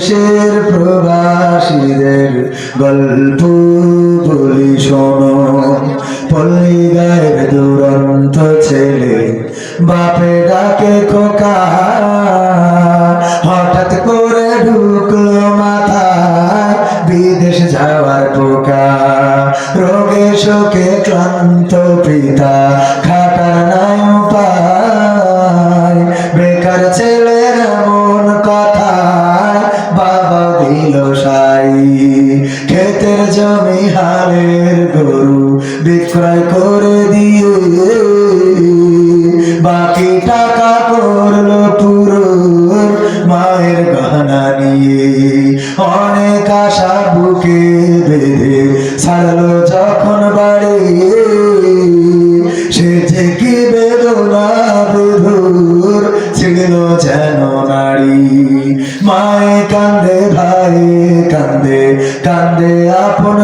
দেশের প্রবাসীদের গল্প বলি শোনো। পল্লী গায়ের দুরন্ত ছেলে বাপে ডাকে খোকা। হঠাৎ করে ঢুকলো মাথায় বিদেশ যাওয়ার পোকা। রোগে শোকে ক্লান্ত পিতা, খাটার নাই উপায় বেকার ছেলের জমি হারের গরু বিক্রয় করে দিয়ে। বাকি টাকা করল পুরো মায়ের গহনা নিয়ে। অনেক আশা বুকে বেঁধে ছাড়লো যখন বাড়ি। কান্দে কান্দে আপন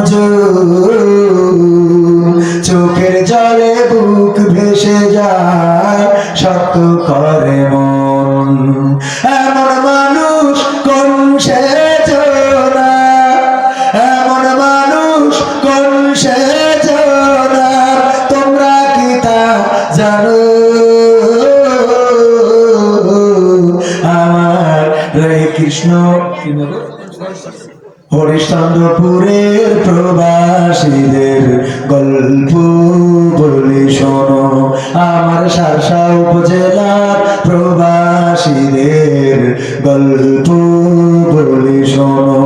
চোখের জলে বুক ভেসে যায়, শক্ত করে মন। এমন মানুষ কোন সে এমন মানুষ কৃষ্ণ। হরিশ্চন্দ্রপুরের প্রবাসীদের গল্প বলি শোনো। আমার সারসা উপজেলার প্রবাসীদের গল্প বলি শোনো।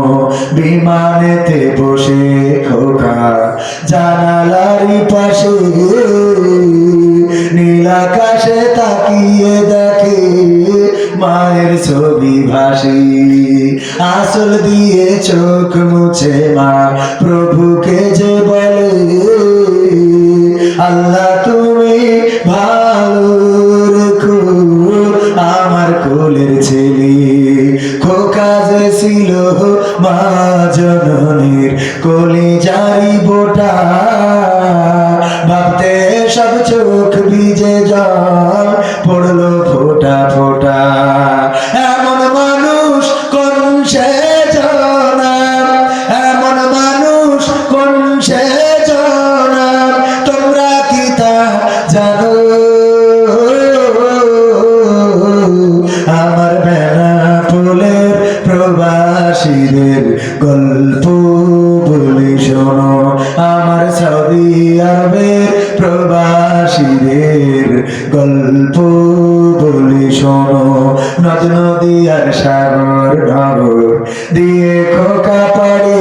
বিমানেতে বসে খোকা জানালারি পাশে নীলাকাশে তাকিয়ে দেখে মায়ের ছবি ভাসি। আসল দিয়ে চোখ মুছে মা, প্রভুকে যে বলে, আল্লাহ, তুমি ভালো আমার কোলের ছেলে। খোকা যে ছিল মা জননীর কলি জারি বোটা, ভাবতে সব চোখ ভিজে জল, পড়ল ফোটা ফোটা। আমার বেড়া ফুলের প্রবাসীদের গল্প বলি শোনো। আমার সৌদি আরবের প্রবাসীদের গল্প বলি শোনো। নদ, নদী আর সাগর, নগর দিয়ে খোকা পাড়ি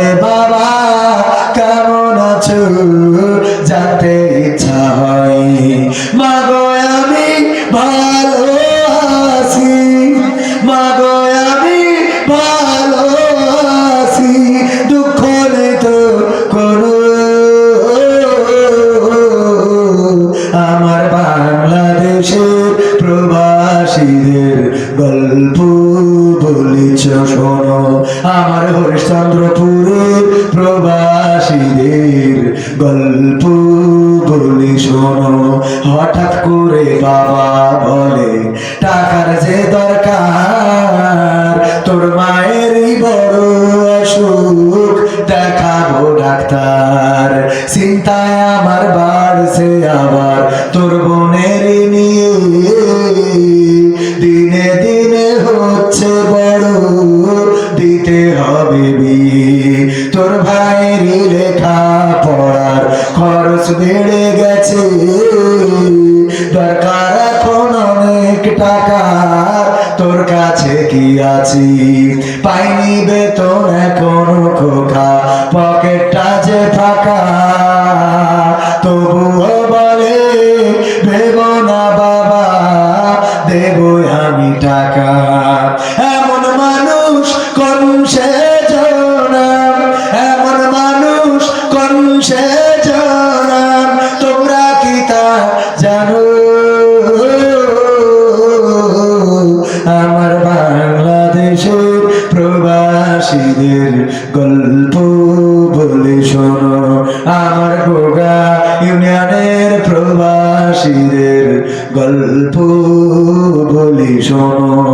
বলে, বাবা, কেমন আছো? জানতে ইচ্ছা হয়। মা গো আমি ভালো আছি মা গো আমি ভালো আছি দুঃখ নেই তো কোনো। আমার বাংলাদেশের প্রবাসীদের গল্প বলিছ, শোনো। আমার হরিশ্চন্দ্রপুরের প্রবাসীদের গল্প বলি শোনো। হঠাৎ করে বাবা বলে, টাকার যে দরকার, তোর মায়েরই বড় অসুখ, দেখাবো ডাক্তার। চিন্তায় আমার বাড়ছে আবার, তোর বোনের নিয়ে বেড়ে গেছে। দরকার এখন অনেক টাকা। তোর কাছে কি আছি? পাইনি বেতন এখন খোকা। পকেটটা যে থাকা তবুও বলে ভেব না বাবা দেব আমি টাকা। আমার গোগা ইউনিয়নের প্রবাসীদের গল্প বলি শোনো।